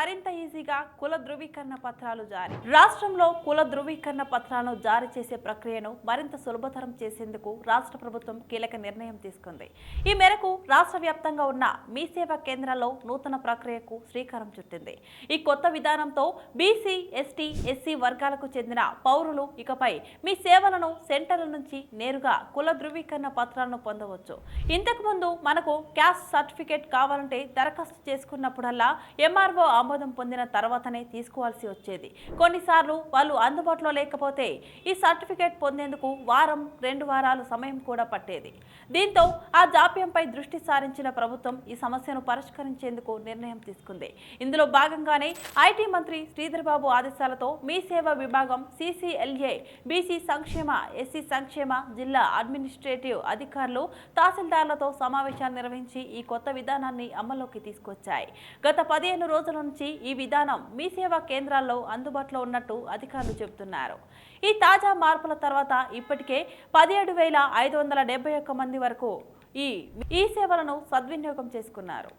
మరింత ఈజీగా కుల ధృవీకరణ పత్రాలు జారీ. రాష్ట్రంలో కుల ధృవీకరణ పత్రాలను జారీ చేసే ప్రక్రియను మరింత సులభతరం చేసేందుకు రాష్ట్ర ప్రభుత్వం కీలక నిర్ణయం తీసుకుంది. ఈ మేరకు రాష్ట్ర వ్యాప్తంగా ఉన్న మీ సేవా కేంద్రాల్లో నూతన ప్రక్రియకు శ్రీకారం చుట్టింది. ఈ కొత్త విధానంతో బీసీ ఎస్టీ ఎస్సీ వర్గాలకు చెందిన పౌరులు ఇకపై మీ సేవలను సెంటర్ల నుంచి నేరుగా కుల ధృవీకరణ పత్రాలను పొందవచ్చు. ఇంతకుముందు మనకు క్యాస్ట్ సర్టిఫికేట్ కావాలంటే దరఖాస్తు చేసుకున్నప్పుడల్లా ఎంఆర్ఓ ఆమోదం పొందిన తర్వాతనే తీసుకోవాల్సి వచ్చేది. కొన్నిసార్లు వాళ్ళు అందుబాటులో లేకపోతే ఈ సర్టిఫికేట్ పొందేందుకు వారం రెండు వారాలు సమయం కూడా పట్టేది. దీంతో ఆ జాప్యంపై దృష్టి సారించిన ప్రభుత్వం ఈ సమస్యను పరిష్కరించేందుకు నిర్ణయం తీసుకుంది. ఇందులో భాగంగానే ఐటీ మంత్రి శ్రీధర్బాబు ఆదేశాలతో మీ సేవ విభాగం సిసిఎల్ఏ బీసీ సంక్షేమ ఎస్సీ సంక్షేమ జిల్లా అడ్మినిస్ట్రేటివ్ అధికారులు తహసీల్దార్లతో సమావేశాన్ని నిర్వహించి ఈ కొత్త విధానాన్ని అమల్లోకి తీసుకొచ్చాయి. గత పదిహేను రోజుల నుంచి నుంచి ఈ విధానం మీ సేవా కేంద్రాల్లో అందుబాటులో ఉన్నట్టు అధికారులు చెబుతున్నారు. ఈ తాజా మార్పుల తర్వాత ఇప్పటికే పదిహేడు వేల ఐదు వందల డెబ్బై ఒక్క మంది వరకు ఈ ఈ సేవలను సద్వినియోగం చేసుకున్నారు.